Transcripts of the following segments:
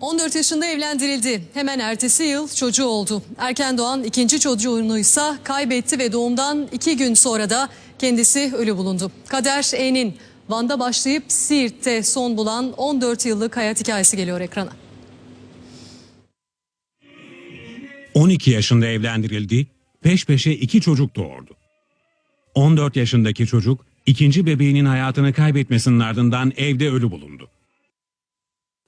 14 yaşında evlendirildi. Hemen ertesi yıl çocuğu oldu. Erken doğan ikinci çocuğunu ise kaybetti ve doğumdan iki gün sonra da kendisi ölü bulundu. Kader E'nin Van'da başlayıp Siirt'te son bulan 14 yıllık hayat hikayesi geliyor ekrana. 12 yaşında evlendirildi, peş peşe iki çocuk doğurdu. 14 yaşındaki çocuk ikinci bebeğinin hayatını kaybetmesinin ardından evde ölü bulundu.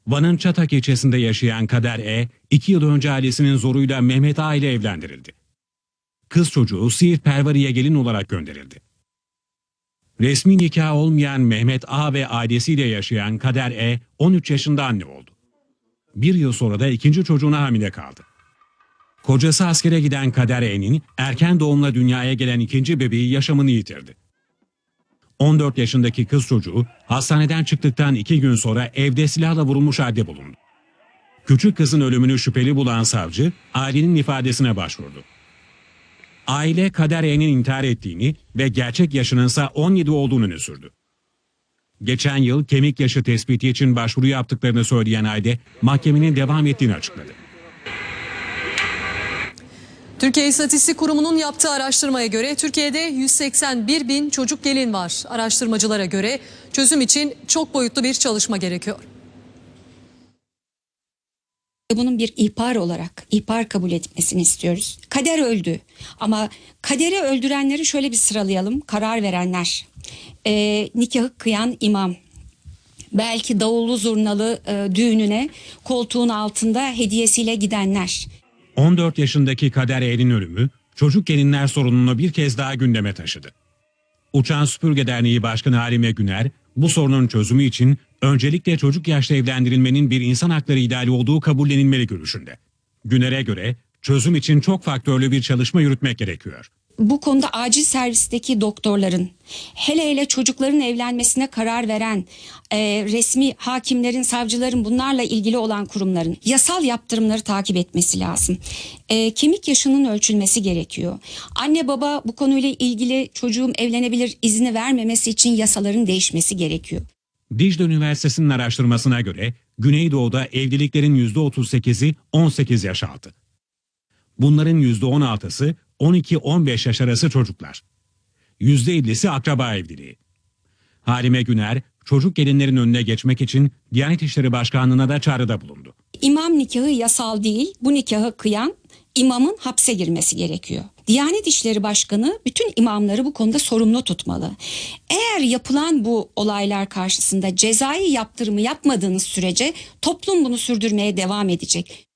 Van'ın Çatak ilçesinde yaşayan Kader E, iki yıl önce ailesinin zoruyla Mehmet A ile evlendirildi. Kız çocuğu Siirt Pervari'ye gelin olarak gönderildi. Resmi nikah olmayan Mehmet A ve ailesiyle yaşayan Kader E, 13 yaşında anne oldu. Bir yıl sonra da ikinci çocuğuna hamile kaldı. Kocası askere giden Kader E'nin erken doğumla dünyaya gelen ikinci bebeği yaşamını yitirdi. 14 yaşındaki kız çocuğu hastaneden çıktıktan iki gün sonra evde silahla vurulmuş halde bulundu. Küçük kızın ölümünü şüpheli bulan savcı ailenin ifadesine başvurdu. Aile Kader E'nin intihar ettiğini ve gerçek yaşının ise 17 olduğunu öne sürdü. Geçen yıl kemik yaşı tespiti için başvuru yaptıklarını söyleyen aile mahkemenin devam ettiğini açıkladı. Türkiye İstatistik Kurumu'nun yaptığı araştırmaya göre Türkiye'de 181 bin çocuk gelin var. Araştırmacılara göre çözüm için çok boyutlu bir çalışma gerekiyor. bunun bir ihbar olarak ihbar kabul etmesini istiyoruz. Kader öldü ama kaderi öldürenleri şöyle bir sıralayalım. Karar verenler, Ee, nikahı kıyan imam, belki davullu zurnalı e, düğününe koltuğun altında hediyesiyle gidenler. 14 yaşındaki Kader E'nin ölümü çocuk gelinler sorununu bir kez daha gündeme taşıdı. Uçan Süpürge Derneği Başkanı Halime Güner bu sorunun çözümü için öncelikle çocuk yaşta evlendirilmenin bir insan hakları ideali olduğu kabullenilmeli görüşünde. Güner'e göre çözüm için çok faktörlü bir çalışma yürütmek gerekiyor. Bu konuda acil servisteki doktorların, hele hele çocukların evlenmesine karar veren e, resmi hakimlerin, savcıların bunlarla ilgili olan kurumların yasal yaptırımları takip etmesi lazım. E, kemik yaşının ölçülmesi gerekiyor. Anne baba bu konuyla ilgili çocuğum evlenebilir izni vermemesi için yasaların değişmesi gerekiyor. Dicle Üniversitesi'nin araştırmasına göre Güneydoğu'da evliliklerin %38'i 18 yaş altı. Bunların %16'sı 12-15 yaş arası çocuklar. %50'si akraba evliliği. Halime Güner, çocuk gelinlerin önüne geçmek için Diyanet İşleri Başkanlığı'na da çağrıda bulundu. İmam nikahı yasal değil. Bu nikahı kıyan imamın hapse girmesi gerekiyor. Diyanet İşleri Başkanı bütün imamları bu konuda sorumlu tutmalı. Eğer yapılan bu olaylar karşısında cezai yaptırımı yapmadığınız sürece toplum bunu sürdürmeye devam edecek.